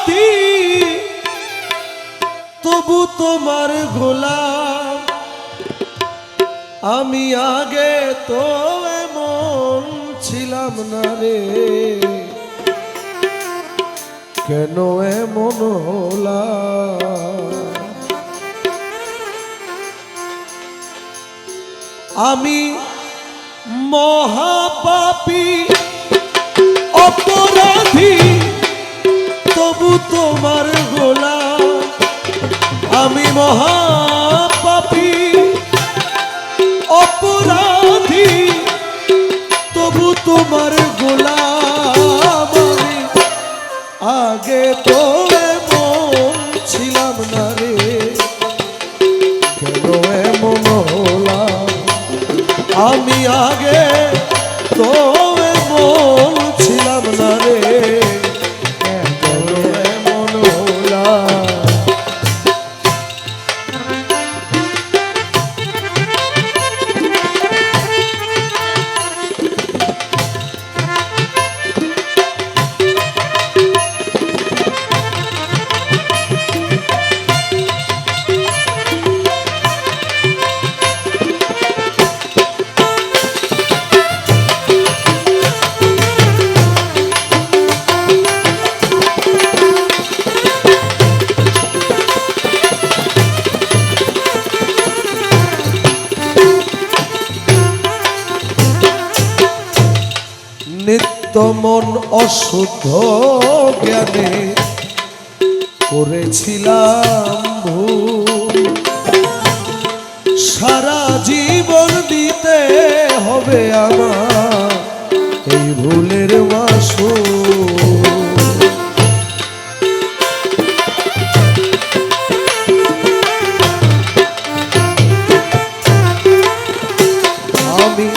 অপরাধী তবু তোমার গোলাম, আমি আগে তো এমন ছিলাম না রে। কেন এমন হলাম? আমি মহাপাপী, অপরাধী তবু তোমার গোলা আমি মহাপাপী মন অশুদ্ধ জ্ঞানে করেছিলাম সারা জীবন দিতে হবে আমার এই ভুলের মাসু আমি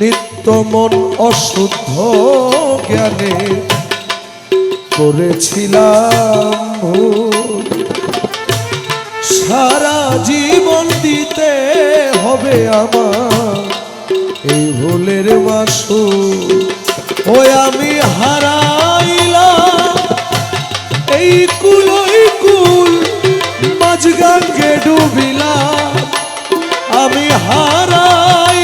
নিত্য মন অশুদ্ধ জ্ঞানে করেছিলাম সারা জীবন দিতে হবে আমার এই ভুলের মাসু। ওই আমি হারাইলাম। এই কুল, ওই কুল, মাঝগাঙ্গে ডুবিলাম। আমি হারাইলাম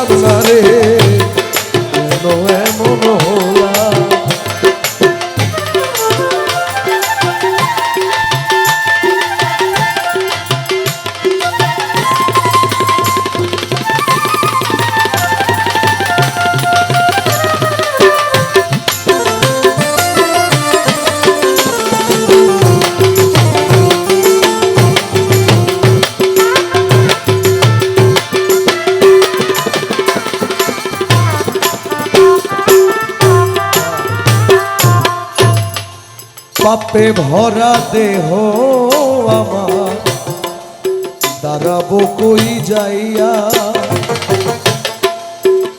আগে তো পাপে ভরা দেহ আমার। দাঁড়াবো কই যাইয়া?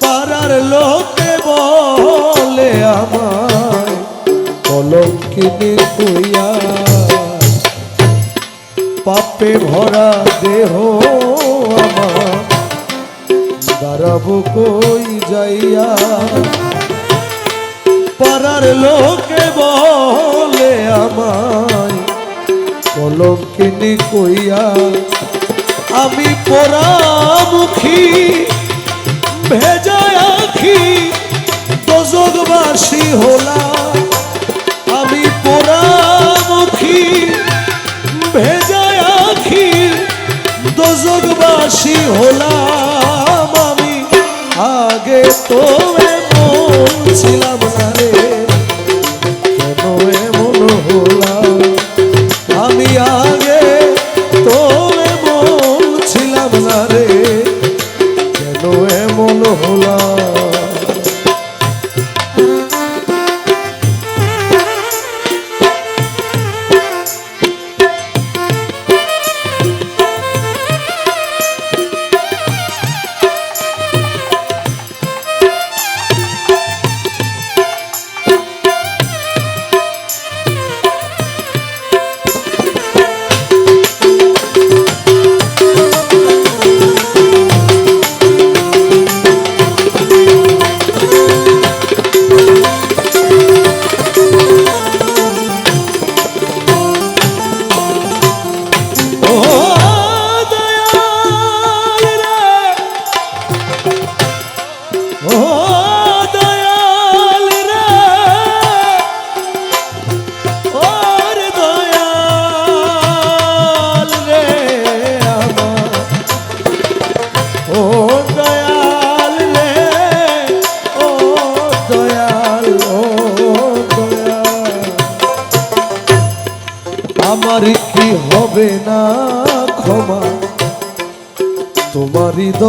পাড়ার লোকে বলে আমায়, কলঙ্কিনী কইয়া পাপে ভরা দেহ আমার। দাঁড়াবো কই যাইয়া? পাড়ার লোকে বলে আমায়, কলঙ্কিনী কইয়া, আমি পোড়ামুখী ভেজা আখি দোজগবাসী হলাম। আমি পোড়ামুখী ভেজায় আখি দোজগবাসী হলাম। আমি আগে তো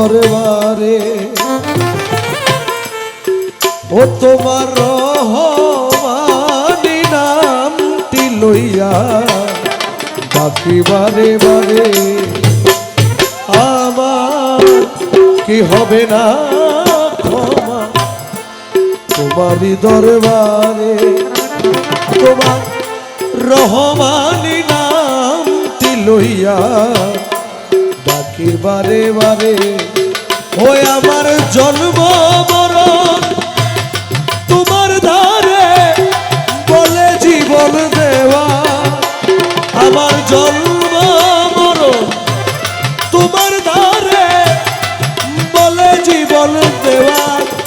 দরবারে। ও তোমার রহমানি নামটি লইয়া বাকি বারে বারে আমার কি হবে না ক্ষমা? তোমারই দরবারে তোমার রহমানি নামটি লইয়া বাকি বারে বারে জন্ম মরণ। তোমার ধারে বলে জীবন দেওয়া। আমার জন্ম মরণ। তোমার ধারে বলে জীবন দেওয়া।